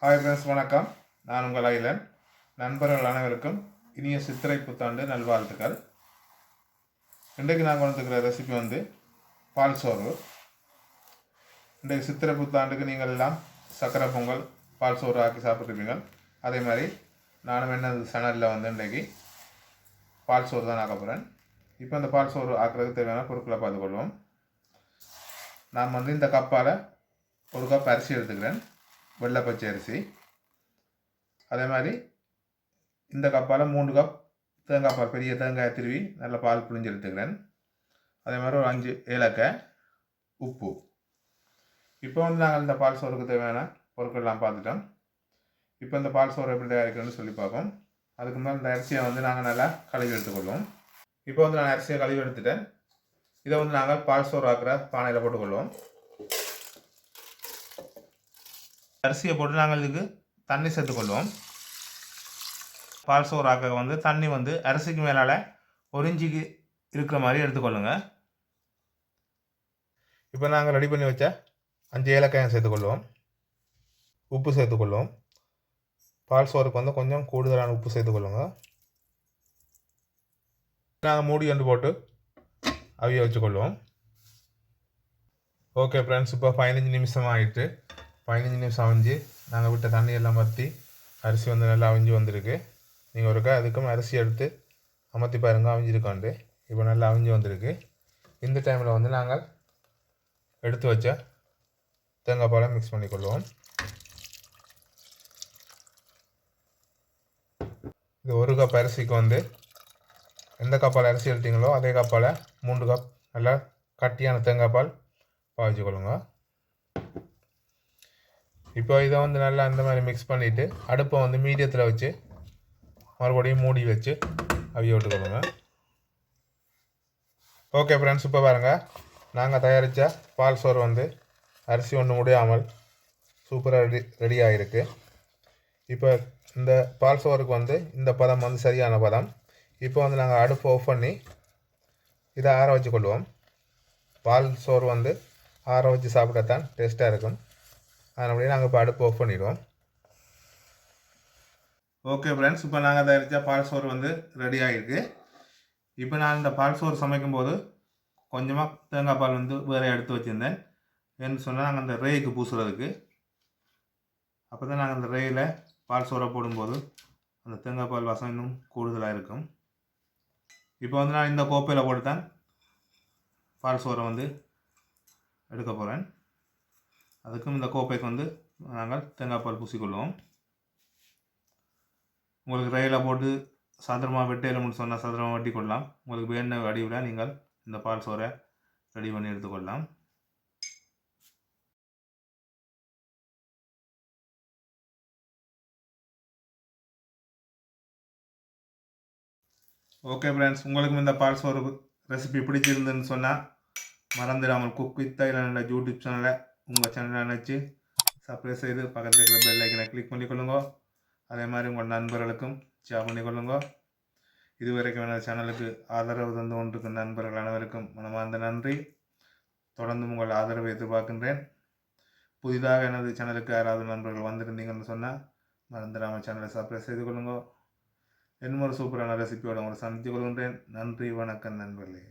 Hi friends வணக்கம். நான் உங்கள் ஐலன் நண்பர்கள் அனைவருக்கும் இனிய சித்திரை புத்தாண்டு நல்வாழ்த்துக்கள். இன்றைக்கு நான் கொண்டுக்கிற ரெசிபி வந்து பால் சோறு. இன்றைக்கு சித்திரை புத்தாண்டுக்கு நீங்கள் எல்லாம் சக்கரை பொங்கல் பால் சோறு ஆக்கி சாப்பிட்ருப்பீங்க அதே மாதிரி நானும் என்ன சேனலில் வந்து இன்றைக்கு பால் சோறு தான் ஆக்க போகிறேன் இப்போ இந்த பால் சோறு ஆக்குறதுக்கு தேவையான பொருட்களை பார்த்துக்கொள்வோம் நான் வந்து இந்த கப்பால் ஒரு கப் அரிசி எடுத்துக்கிறேன். வெள்ளை பச்சை அரிசி. அதே மாதிரி இந்த கப்பால் மூணு கப் தேங்காய் பால் பெரிய தேங்காய் திருவி நல்ல பால் புழிஞ்சு எடுத்துக்கிறேன். அதே மாதிரி ஒரு அஞ்சு ஏலக்காய் உப்பு. இப்போ வந்து நாங்கள் இந்த பால் சோறுக்கு தேவையான பொருட்கள்லாம் பார்த்துட்டோம். இப்போ இந்த பால் சோறு எப்படி தயாரிக்கணும்னு சொல்லி பார்ப்போம். அதுக்கு மேலே இந்த அரிசியை வந்து நாங்கள் நல்லா கழுவி எடுத்துக்கொள்வோம். இப்போ வந்து நான் அரிசியை கழுவி எடுத்துட்டேன். இதை வந்து நாங்கள் பால் சோறு ஆக்கிற பானையில் போட்டுக்கொள்வோம். அரிசியை போட்டு நாங்கள் இதுக்கு தண்ணி சேர்த்துக்கொள்வோம். பால் சோறு ஆக்க வந்து தண்ணி வந்து அரிசிக்கு மேலால் ஒரிஞ்சிக்கு இருக்கிற மாதிரி எடுத்துக்கொள்ளுங்க. இப்போ நாங்கள் ரெடி பண்ணி வச்ச அஞ்சு ஏலக்காயம் சேர்த்துக்கொள்வோம். உப்பு சேர்த்துக்கொள்வோம். பால் சோறுக்கு வந்து கொஞ்சம் கூடுதலான உப்பு சேர்த்துக்கொள்ளுங்க. நாங்கள் மூடி வந்து போட்டு அவிய வச்சுக்கொள்வோம். ஓகே ஃப்ரெண்ட்ஸ் இப்போ பதினஞ்சு நிமிஷம் ஆகிட்டு பதினஞ்சு நிமிஷம் அவிஞ்சு நாங்கள் விட்ட தண்ணியெல்லாம் வற்றி அரிசி வந்து நல்லா அவிஞ்சு வந்திருக்கு. நீங்கள் ஒருக்கா அதுக்கும் அரிசி எடுத்து அமர்த்தி பாருங்க அவிஞ்சிருக்காண்டு. இப்போ நல்லா அவிஞ்சு வந்திருக்கு. இந்த டைமில் வந்து நாங்கள் எடுத்து வச்ச தேங்காய் பாலை மிக்ஸ் பண்ணிக்கொள்வோம். இது ஒரு கப் அரிசிக்கு வந்து எந்த கப்பால் அரிசி எடுத்தீங்களோ அதே கப்பால் மூன்று கப் நல்லா கட்டியான தேங்காய் பால் பாவிச்சுக்கொள்ளுங்க. இப்போ இதை வந்து நல்லா அந்த மாதிரி மிக்ஸ் பண்ணிவிட்டு அடுப்பை வந்து மீடியத்தில் வச்சு மறுபடியும் மூடி வச்சு அவிய விட்டுக்கொள்ளுங்க ஓகே ஃப்ரெண்ட்ஸ் இப்போ பாருங்கள் நாங்கள் தயாரித்த பால் சோறு வந்து அரிசி ஒன்று முடியாமல் சூப்பராக ரெடி ரெடி ஆகிருக்கு இப்போ இந்த பால் சோறுக்கு வந்து இந்த பதம் வந்து சரியான பதம். இப்போ வந்து நாங்கள் அடுப்பு ஆஃப் பண்ணி இதை ஆற வச்சு கொள்வோம். பால் சோறு வந்து ஆற வச்சு சாப்பிட்டா டேஸ்ட்டாக இருக்கும். அதனால நாங்கள் இப்போ அடுப்பு ஆஃப் பண்ணிடுவோம். ஓகே ஃப்ரெண்ட்ஸ் இப்போ நாங்கள் தயாரித்த பால் சோறு வந்து ரெடி ஆகிருக்கு இப்போ நான் இந்த பால் சோறு சமைக்கும்போது கொஞ்சமாக தேங்காய் பால் வந்து வேறு எடுத்து வச்சுருந்தேன். ஏன்னு சொன்னால் நாங்கள் அந்த ரேய்க்கு பூசுறதுக்கு. அப்போ தான் நாங்கள் அந்த ரேயில் பால் சோறை போடும்போது அந்த தேங்காய் பால் வாசம் இன்னும் கூடுதலாக இருக்கும். இப்போ வந்து நான் இந்த கோப்பையில் போட்டு தான் பால் சோறை வந்து எடுக்க போகிறேன் அதுக்கும் இந்த கோப்பைக்கு வந்து நாங்கள் தேங்காய் பால் பூசிக்கொள்வோம். உங்களுக்கு ரயிலில் போட்டு சாதாரணமாக வெட்டையிலம்னு சொன்னால் சாதாரணமாக வெட்டி கொள்ளலாம். உங்களுக்கு வேண்ட வடிவில் நீங்கள் இந்த பால் சோறை ரெடி பண்ணி எடுத்துக்கொள்ளலாம் ஓகே ஃப்ரெண்ட்ஸ் உங்களுக்கும் இந்த பால் சோறு ரெசிபி பிடிச்சிருந்துன்னு சொன்னால் மறந்துடாமல் குக் வித் என்ற யூடியூப் சேனலை உங்கள் சேனலை நினச்சி சப்ஸ்கிரைப் செய்து பக்கத்தில் இருக்கிற பெல் ஐக்கனை கிளிக் பண்ணிக்கொள்ளுங்க. அதே மாதிரி உங்கள் நண்பர்களுக்கும் ஷேர் பண்ணிக்கொள்ளுங்க. இதுவரைக்கும் எனது சேனலுக்கு ஆதரவு தந்து கொண்டிருக்கும் நண்பர்கள் அனைவருக்கும் மனமார்ந்த நன்றி. தொடர்ந்து உங்கள் ஆதரவை எதிர்பார்க்கின்றேன். புதிதாக எனது சேனலுக்கு யாராவது நண்பர்கள் வந்திருந்தீங்கன்னு சொன்னால் மறந்துடாமல் சேனலை சப்ஸ்கிரைப் செய்து கொள்ளுங்க. இன்னொரு ஒரு சூப்பரான ரெசிபியோடு உங்களை சந்தித்துக் கொள்கின்றேன். நன்றி வணக்கம் நண்பர்களே.